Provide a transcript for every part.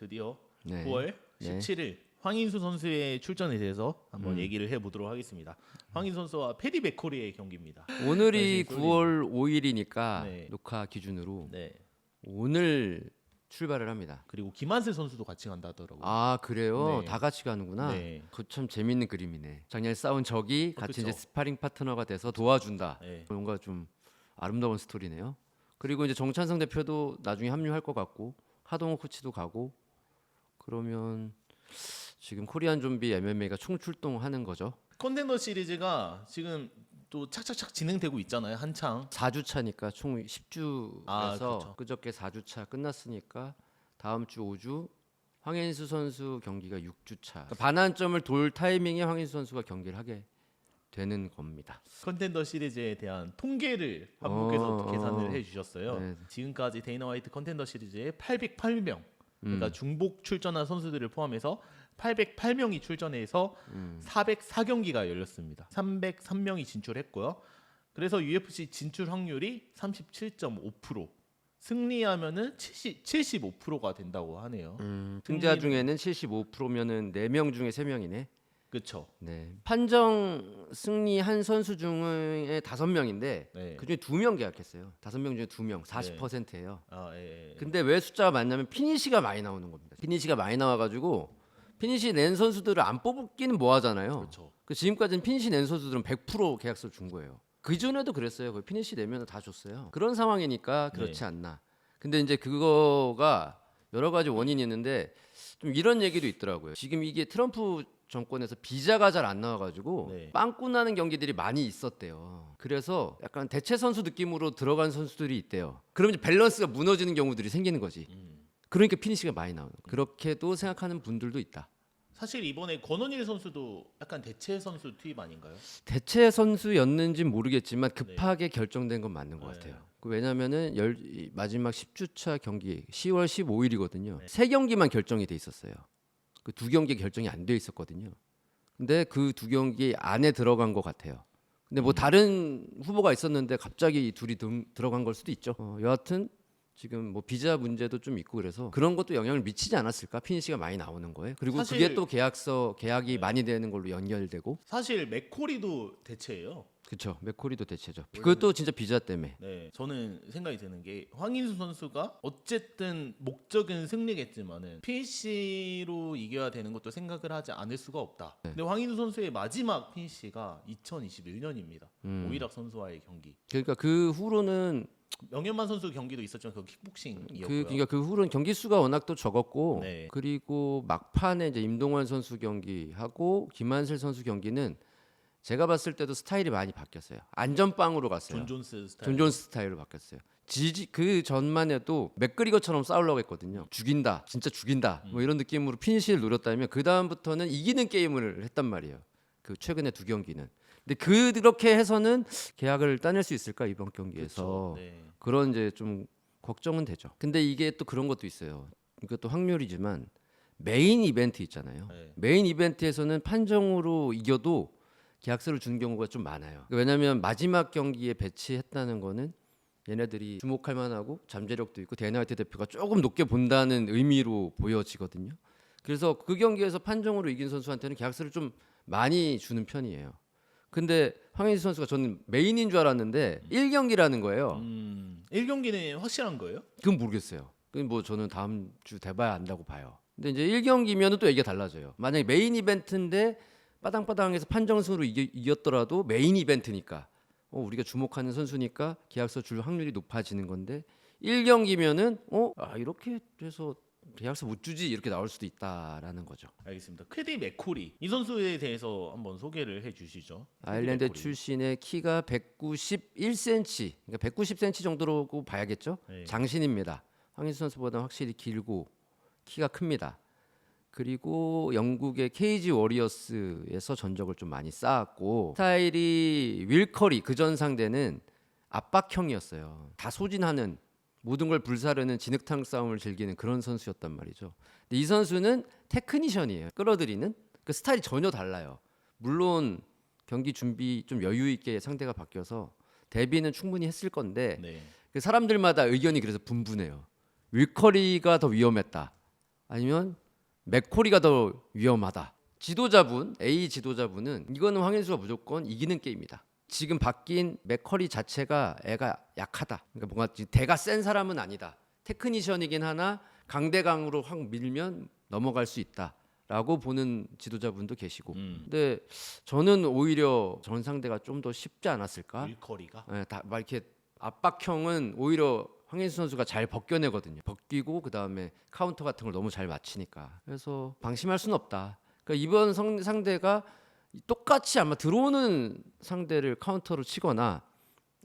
드디어 네. 9월 네. 17일 황인수 선수의 출전에 대해서 한번 음. 얘기를 해보도록 하겠습니다. 황인수 선수와 패디 맥코리의 경기입니다. 오늘이 네, 9월 5일이니까 네. 녹화 기준으로 네. 오늘 출발을 합니다. 그리고 김한슬 선수도 같이 간다 하더라고요. 아 그래요? 네. 다 같이 가는구나. 네. 그참 재밌는 그림이네. 작년에 싸운 적이 어, 같이 그쵸. 이제 스파링 파트너가 돼서 도와준다. 네. 뭔가 좀 아름다운 스토리네요. 그리고 이제 정찬성 대표도 나중에 합류할 것 같고 하동호 코치도 가고 그러면 지금 코리안 좀비 MMA가 총출동하는 거죠. 컨텐더 시리즈가 지금 또 착착착 진행되고 있잖아요. 한창. 4주차니까 총 10주에서 아, 그렇죠. 그저께 4주차 끝났으니까 다음 주 5주 황현수 선수 경기가 6주차. 그러니까 반환점을 돌 타이밍에 황현수 선수가 경기를 하게 되는 겁니다. 컨텐더 시리즈에 대한 통계를 한 분께서 어, 계산을 어. 해주셨어요. 네. 지금까지 데이너 화이트 컨텐더 시리즈에 808명, 그러니까 음. 중복 출전한 선수들을 포함해서 808명이 출전해서 음. 404경기가 열렸습니다. 303명이 진출했고요. 그래서 UFC 진출 확률이 37.5%, 승리하면은 70, 75%가 된다고 하네요. 음, 승자 중에는 75%면은 4명 중에 3명이네. 그렇죠. 네. 판정 승리한 선수 중에 5명인데 네. 그중에 2명 계약했어요. 5명 중에 2명, 40%예요. 아, 예, 예. 근데 왜 숫자가 많냐면 피니시가 많이 나오는 겁니다. 피니시가 많이 나와 가지고 피니시 낸 선수들을 안 뽑기는 뭐 하잖아요. 그렇죠. 그 지금까지는 피니시 낸 선수들은 100% 계약서를 준 거예요. 그 전에도 그랬어요. 거의 피니시 내면 다 줬어요. 그런 상황이니까 그렇지 네. 않나. 근데 이제 그거가 여러 가지 원인이 있는데 좀 이런 얘기도 있더라고요. 지금 이게 트럼프 정권에서 비자가 잘 안 나와가지고 네. 빵꾸 나는 경기들이 많이 있었대요. 그래서 약간 대체 선수 느낌으로 들어간 선수들이 있대요. 그럼 이제 밸런스가 무너지는 경우들이 생기는 거지. 음. 그러니까 피니시가 많이 나오는 거예요. 그렇게도 생각하는 분들도 있다. 사실 이번에 권원일 선수도 약간 대체 선수 투입 아닌가요? 대체 선수였는지 모르겠지만 급하게 결정된 건 맞는 것 네. 같아요. 그 왜냐면은 열, 이 마지막 10주차 경기 10월 15일이거든요. 네. 세 경기만 결정이 돼 있었어요. 그 두 경기 결정이 안 돼 있었거든요. 근데 그 두 경기 안에 들어간 것 같아요. 근데 음. 뭐 다른 후보가 있었는데 갑자기 이 둘이 등, 들어간 걸 수도 있죠. 어, 여하튼 지금 뭐 비자 문제도 좀 있고 그래서 그런 것도 영향을 미치지 않았을까? 피니시가 많이 나오는 거예요. 그리고 사실- 그게 또 계약서 계약이 네. 많이 되는 걸로 연결되고 사실 맥코리도 대체예요. 그렇죠. 맥코리도 대체죠. 그것도 진짜 비자 때문에. 네, 저는 생각이 드는 게 황인수 선수가 어쨌든 목적은 승리겠지만은 피니시로 이겨야 되는 것도 생각을 하지 않을 수가 없다. 네. 근데 황인수 선수의 마지막 피니시가 2021년입니다. 음. 오이락 선수와의 경기. 그러니까 그 후로는 명현만 선수 경기도 있었지만 그 킥복싱이었고요. 그 그러니까 그 후로는 경기 수가 워낙 또 적었고 네. 그리고 막판에 이제 임동원 선수 경기하고 김한슬 선수 경기는 제가 봤을 때도 스타일이 많이 바뀌었어요. 안전빵으로 갔어요. 존 존스 스타일. 존 존스 스타일로 바뀌었어요. 지지 그 전만 해도 맥그리거처럼 싸우려고 했거든요. 죽인다, 진짜 죽인다, 음. 뭐 이런 느낌으로 피니시를 노렸다면 그 다음부터는 이기는 게임을 했단 말이에요. 그 최근에 두 경기는. 근데 그 그렇게 해서는 계약을 따낼 수 있을까 이번 경기에서 그렇죠. 네. 그런 이제 좀 걱정은 되죠. 근데 이게 또 그런 것도 있어요. 이것도 확률이지만 메인 이벤트 있잖아요. 네. 메인 이벤트에서는 판정으로 이겨도 계약서를 주는 경우가 좀 많아요. 왜냐하면 마지막 경기에 배치했다는 거는 얘네들이 주목할 만하고 잠재력도 있고 데나이트 대표가 조금 높게 본다는 의미로 보여지거든요. 그래서 그 경기에서 판정으로 이긴 선수한테는 계약서를 좀 많이 주는 편이에요. 근데 황인수 선수가 저는 메인인 줄 알았는데 1경기라는 거예요. 음, 1경기는 확실한 거예요? 그건 모르겠어요. 그건 뭐 저는 다음 주 돼봐야 안다고 봐요. 근데 이제 1경기면은 또 얘기가 달라져요. 만약에 메인 이벤트인데 빠당빠당해서 판정승으로 이겼더라도 메인 이벤트니까 어, 우리가 주목하는 선수니까 계약서 줄 확률이 높아지는 건데 1경기면은 어, 아, 이렇게 해서 계약서 못 주지 이렇게 나올 수도 있다라는 거죠. 알겠습니다. 퀘디 맥코리 이 선수에 대해서 한번 소개를 해주시죠. 아일랜드 맥코리. 출신의 키가 191cm, 그러니까 190cm 정도로 봐야겠죠. 네. 장신입니다. 황인수 선수보다 확실히 길고 키가 큽니다. 그리고 영국의 케이지 워리어스에서 전적을 좀 많이 쌓았고 스타일이 윌커리 그 전 상대는 압박형이었어요. 다 소진하는 모든 걸 불사르는 진흙탕 싸움을 즐기는 그런 선수였단 말이죠. 근데 이 선수는 테크니션이에요. 끌어들이는 그 스타일이 전혀 달라요. 물론 경기 준비 좀 여유 있게 상대가 바뀌어서 데뷔는 충분히 했을 건데 네. 그 사람들마다 의견이 그래서 분분해요. 윌커리가 더 위험했다. 아니면 맥코리가 더 위험하다. 지도자분 A 지도자분은 이거는 황인수가 무조건 이기는 게임이다. 지금 바뀐 맥커리 자체가 애가 약하다. 그러니까 뭔가 대가 센 사람은 아니다. 테크니션이긴 하나 강대강으로 확 밀면 넘어갈 수 있다 라고 보는 지도자분도 계시고. 음. 근데 저는 오히려 전 상대가 좀 더 쉽지 않았을까? 일커리가 예, 다, 막 이렇게 압박형은 오히려 황인수 선수가 잘 벗겨내거든요. 벗기고 그 다음에 카운터 같은 걸 너무 잘 맞히니까. 그래서 방심할 수는 없다. 그러니까 이번 성, 상대가 똑같이 아마 들어오는 상대를 카운터로 치거나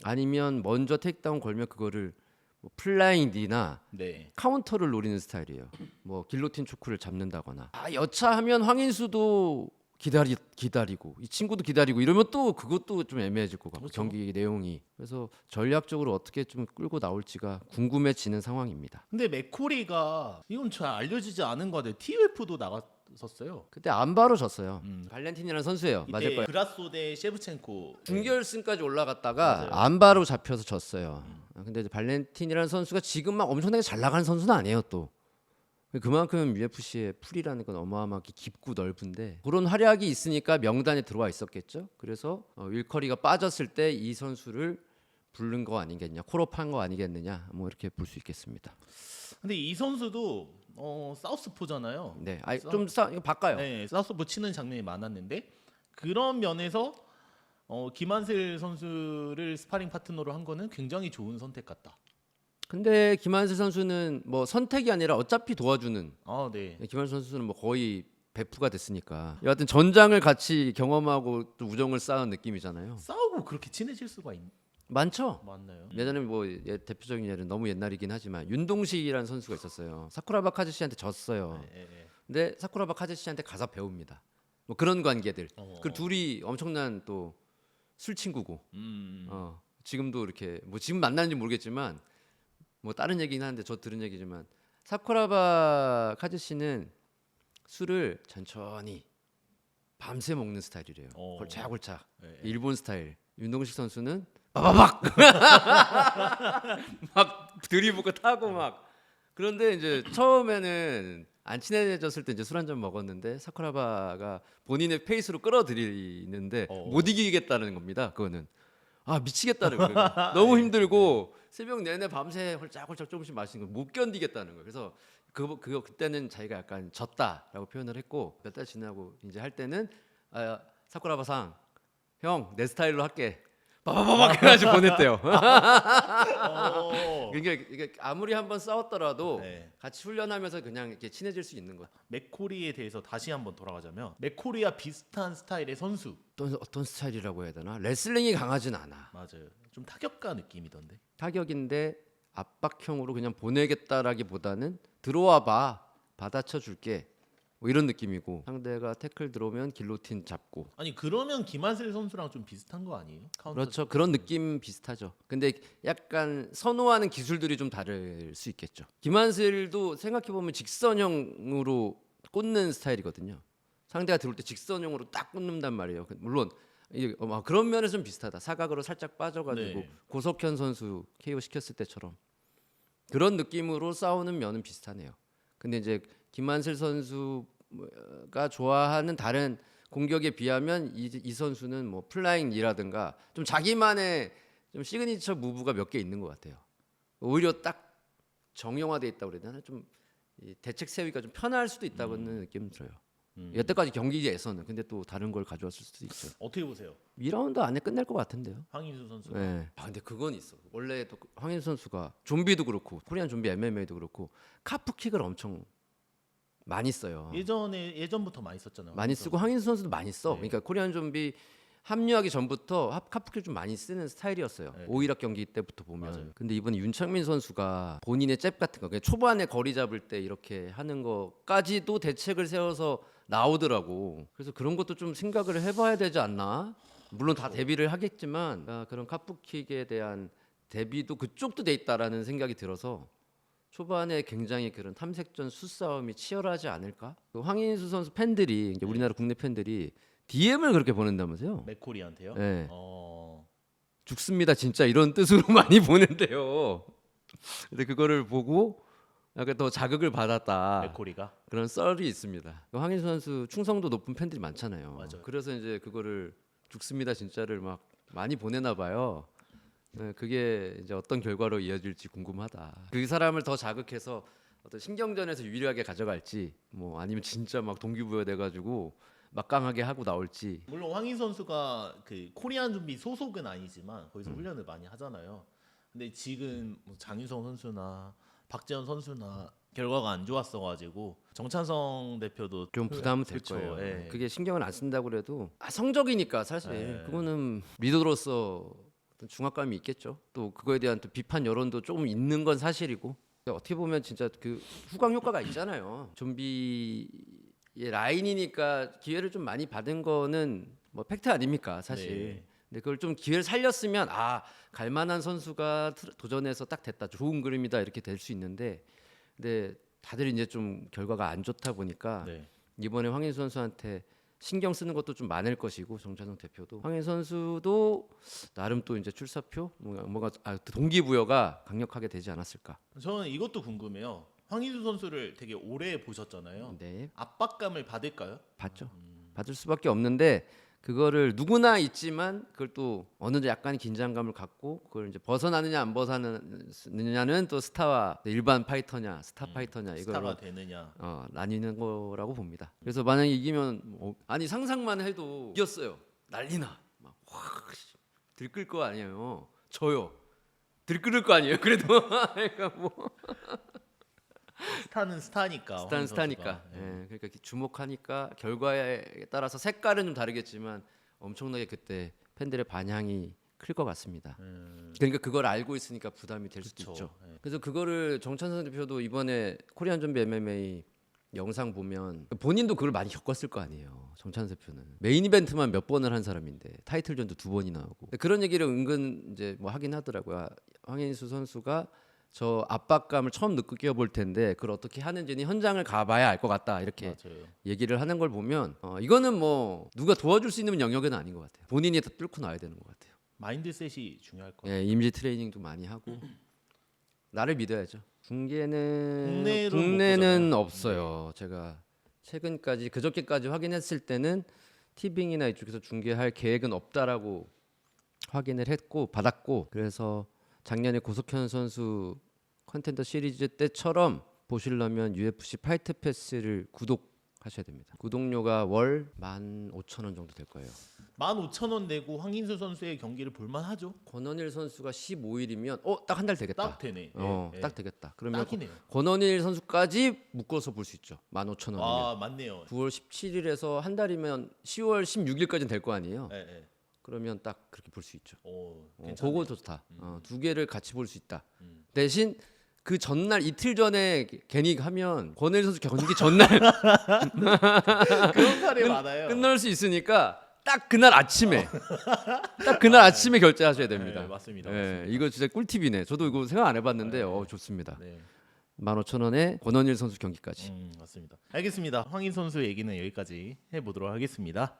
아니면 먼저 테이크다운 걸면 그거를 뭐 플라잉 니나 네. 카운터를 노리는 스타일이에요. 뭐 길로틴 초크를 잡는다거나. 아, 여차하면 황인수도 기다리 기다리고 이 친구도 기다리고 이러면 또 그것도 좀 애매해질 것 같고 그렇죠. 경기 내용이. 그래서 전략적으로 어떻게 좀 끌고 나올지가 궁금해지는 상황입니다. 근데 맥코리가 이건 잘 알려지지 않은 거 같아요. TF도 나갔었어요. 그때 안바로 졌어요. 음. 발렌틴이라는 선수예요. 맞을 이때 거예요. 그라소 대 셰브첸코 중결승까지 올라갔다가 맞아요. 안바로 잡혀서 졌어요. 아, 근데 이제 발렌틴이라는 선수가 지금 막 엄청나게 잘 나가는 선수는 아니에요 또. 그만큼 UFC의 풀이라는 건 어마어마하게 깊고 넓은데 그런 활약이 있으니까 명단에 들어와 있었겠죠. 그래서 어, 윌커리가 빠졌을 때 이 선수를 부른 거 아니겠냐, 콜업한 거 아니겠느냐, 뭐 이렇게 볼 수 있겠습니다. 근데 이 선수도 어, 사우스포잖아요. 네, 아니, 좀 싸, 이거 바꿔요. 네, 사우스포 치는 장면이 많았는데 그런 면에서 어, 김한슬 선수를 스파링 파트너로 한 거는 굉장히 좋은 선택 같다. 근데 김한슬 선수는 뭐 선택이 아니라 어차피 도와주는 아, 네. 김한슬 선수는 뭐 거의 베프가 됐으니까 여하튼 전장을 같이 경험하고 또 우정을 쌓은 느낌이잖아요. 싸우고 그렇게 친해질 수가 있... 많죠. 맞나요? 예전에 뭐 예, 대표적인 예는 너무 옛날이긴 하지만 윤동식이라는 선수가 있었어요. 사쿠라바 카즈시한테 졌어요. 예, 예. 근데 사쿠라바 카즈시한테 가서 배웁니다. 뭐 그런 관계들. 어. 그 둘이 엄청난 또 술 친구고. 음. 어, 지금도 이렇게 뭐 지금 만나는지 모르겠지만 뭐 다른 얘기긴 하는데 저 들은 얘기지만 사쿠라바 카즈시는 술을 천천히 밤새 먹는 스타일이래요. 어. 골차골차. 예, 예. 일본 스타일. 윤동식 선수는 빠바박 막 들이붓고 타고 막 그런데 이제 처음에는 안 친해졌을 때 이제 술 한 잔 먹었는데 사쿠라바가 본인의 페이스로 끌어들이는데 어. 못 이기겠다는 겁니다. 그거는 아 미치겠다는 거예요. 너무 힘들고 새벽 내내 밤새 홀짝홀짝 조금씩 마시는 거못 견디겠다는 거예요. 그래서 그거 그거 그때는 자기가 약간 졌다라고 표현을 했고 몇 달 지나고 이제 할 때는 아, 사쿠라바상 형 내 스타일로 할게. 빠바바박 해가지고 보냈대요. 어. 그러니까 이게 아무리 한번 싸웠더라도 네. 같이 훈련하면서 그냥 이렇게 친해질 수 있는 거. 맥코리에 대해서 다시 한번 돌아가자면 맥코리와 비슷한 스타일의 선수 어떤 어떤 스타일이라고 해야 되나? 레슬링이 강하진 않아. 맞아요. 좀 타격가 느낌이던데. 타격인데 압박형으로 그냥 보내겠다라기보다는 들어와 봐 받아쳐 줄게 뭐 이런 느낌이고. 상대가 태클 들어오면 길로틴 잡고. 아니 그러면 김한슬 선수랑 좀 비슷한 거 아니에요? 카운터 그렇죠. 그런 느낌 비슷하죠. 근데 약간 선호하는 기술들이 좀 다를 수 있겠죠. 김한슬도 생각해 보면 직선형으로 꽂는 스타일이거든요. 상대가 들어올 때 직선형으로 딱 꽂는단 말이에요. 물론 이게 어, 그런 면에서 좀 비슷하다. 사각으로 살짝 빠져가지고 네. 고석현 선수 KO 시켰을 때처럼. 그런 느낌으로 싸우는 면은 비슷하네요. 근데 이제 김만슬 선수가 좋아하는 다른 공격에 비하면 이, 이 선수는 뭐 플라잉이라든가 좀 자기만의 좀 시그니처 무브가 몇 개 있는 것 같아요. 오히려 딱 정형화돼 있다고 그래야 되나 좀이 대책 세우기가 좀 편할 수도 있다고는 느낌 들어요. 음. 여태까지 경기에서는 근데 또 다른 걸 가져왔을 수도 있죠. 어떻게 보세요? 2라운드 안에 끝날 것 같은데요. 황인수 선수. 네. 아 근데 그건 있어. 원래 또 황인 선수가 좀비도 그렇고 코리안 좀비 MMA도 그렇고 카프킥을 엄청 많이 써요. 예전에 예전부터 많이 썼잖아요. 많이 황인수 쓰고 황인 선수도 많이 써. 네. 그러니까 코리안 좀비 합류하기 전부터 하- 카프킥을 좀 많이 쓰는 스타일이었어요. 네. 오이락 경기 때부터 보면. 맞아요. 근데 이번에 윤창민 선수가 본인의 잽 같은 거, 그냥 초반에 거리 잡을 때 이렇게 하는 거까지도 대책을 세워서 나오더라고. 그래서 그런 것도 좀 생각을 해봐야 되지 않나? 물론 다 대비를 하겠지만 아, 그런 카프킥에 대한 대비도 그쪽도 돼 있다라는 생각이 들어서 초반에 굉장히 그런 탐색전 수싸움이 치열하지 않을까? 그 황인수 선수 팬들이 이제 우리나라 국내 팬들이 DM을 그렇게 보낸다면서요? 맥코리한테요. 네. 어. 죽습니다 진짜 이런 뜻으로 많이 보낸대요. 근데 그거를 보고 약간 더 자극을 받았다. 맥코리가 그런 썰이 있습니다. 황인수 선수 충성도 높은 팬들이 많잖아요. 맞아요. 그래서 이제 그거를 죽습니다 진짜를 막 많이 보내나 봐요. 네, 그게 이제 어떤 결과로 이어질지 궁금하다. 그 사람을 더 자극해서 어떤 신경전에서 유리하게 가져갈지, 뭐 아니면 진짜 막 동기부여 돼 가지고 막강하게 하고 나올지. 물론 황인 선수가 그 코리안 좀비 소속은 아니지만 거기서 음. 훈련을 많이 하잖아요. 근데 지금 뭐 장윤성 선수나 박재현 선수나 결과가 안 좋았어 가지고 정찬성 대표도 좀 부담은 될 그쵸, 거예요. 예. 그게 신경을 안 쓴다고 그래도 아, 성적이니까 사실 예. 그거는 리더로서 어떤 중압감이 있겠죠. 또 그거에 대한 또 비판 여론도 조금 있는 건 사실이고 어떻게 보면 진짜 그 후광 효과가 있잖아요. 좀비의 라인이니까 기회를 좀 많이 받은 거는 뭐 팩트 아닙니까 사실. 네. 근데 그걸 좀 기회를 살렸으면 아 갈만한 선수가 트- 도전해서 딱 됐다 좋은 그림이다 이렇게 될 수 있는데 근데 다들 이제 좀 결과가 안 좋다 보니까 네. 이번에 황인수 선수한테 신경 쓰는 것도 좀 많을 것이고 정찬성 대표도 황인수 선수도 나름 또 이제 출사표 뭔가, 뭔가 아, 동기부여가 강력하게 되지 않았을까. 저는 이것도 궁금해요. 황인수 선수를 되게 오래 보셨잖아요. 네, 압박감을 받을까요? 받죠. 받을 수밖에 없는데 그거를 누구나 있지만 그걸 또 어느 정도 약간 긴장감을 갖고 그걸 이제 벗어나느냐 안 벗어나느냐는 또 스타와 일반 파이터냐 스타 파이터냐 이걸 스타가 되느냐. 어, 나뉘는 거라고 봅니다. 그래서 만약에 이기면 어, 아니 상상만 해도 이겼어요. 난리나. 막확 들끓 거 아니에요. 저요. 들끓을 거 아니에요. 그래도 그러니까 뭐 스타는 스타니까. 스타는 황인 스타니까. 네. 예, 그러니까 이렇게 주목하니까 결과에 따라서 색깔은 좀 다르겠지만 엄청나게 그때 팬들의 반향이 클 것 같습니다. 음, 그러니까 그걸 알고 있으니까 부담이 될 수도 그쵸. 있죠. 네. 그래서 그거를 정찬선 대표도 이번에 코리안 좀비 MMA 영상 보면 본인도 그걸 많이 겪었을 거 아니에요. 정찬선 대표는 메인 이벤트만 몇 번을 한 사람인데 타이틀전도 두 번이나 하고 그런 얘기를 은근 이제 뭐 하긴 하더라고요. 아, 황인수 선수가 저 압박감을 처음 느껴볼 텐데 그걸 어떻게 하는지는 현장을 가봐야 알 것 같다 이렇게 맞아요. 얘기를 하는 걸 보면 어, 이거는 뭐 누가 도와줄 수 있는 영역은 아닌 것 같아요. 본인이 다 뚫고 나야 되는 것 같아요. 마인드셋이 중요할 것 같아요. 예, 임지 트레이닝도 많이 하고 나를 믿어야죠. 중계는 못 국내는 보잖아요. 없어요. 제가 최근까지 그저께까지 확인했을 때는 티빙이나 이쪽에서 중계할 계획은 없다라고 확인을 했고 받았고 그래서 작년에 고석현 선수 컨텐더 시리즈 때처럼 보시려면 UFC 파이트 패스를 구독하셔야 됩니다. 구독료가 월 15,000원 정도 될 거예요. 15,000원 내고 황인수 선수의 경기를 볼만 하죠. 권원일 선수가 15일이면 어 딱 한 달 되겠다. 딱 되네. 어, 예, 예. 딱 되겠다. 그러면 딱이네요. 권원일 선수까지 묶어서 볼 수 있죠. 15,000원이면. 아, 맞네요. 9월 17일에서 한 달이면 10월 16일까지는 될 거 아니에요. 예, 예. 그러면 딱 그렇게 볼 수 있죠. 오, 어, 괜찮네. 그거 좋다. 어, 두 개를 같이 볼 수 있다. 음. 대신 그 전날 이틀 전에 괜히 하면 권원일 선수 경기 전날 그런 사례 많아요. 끝날 수 있으니까 딱 그날 아침에 딱 그날 아 침에 결제하셔야 됩니다. 네, 맞습니다. 예, 맞습니다. 이거 진짜 꿀팁이네. 저도 이거 생각 안 해봤는데 어 좋습니다. 네. 15,000원에 권원일 선수 경기까지. 음, 맞습니다. 알겠습니다. 황인 선수 얘기는 여기까지 해보도록 하겠습니다.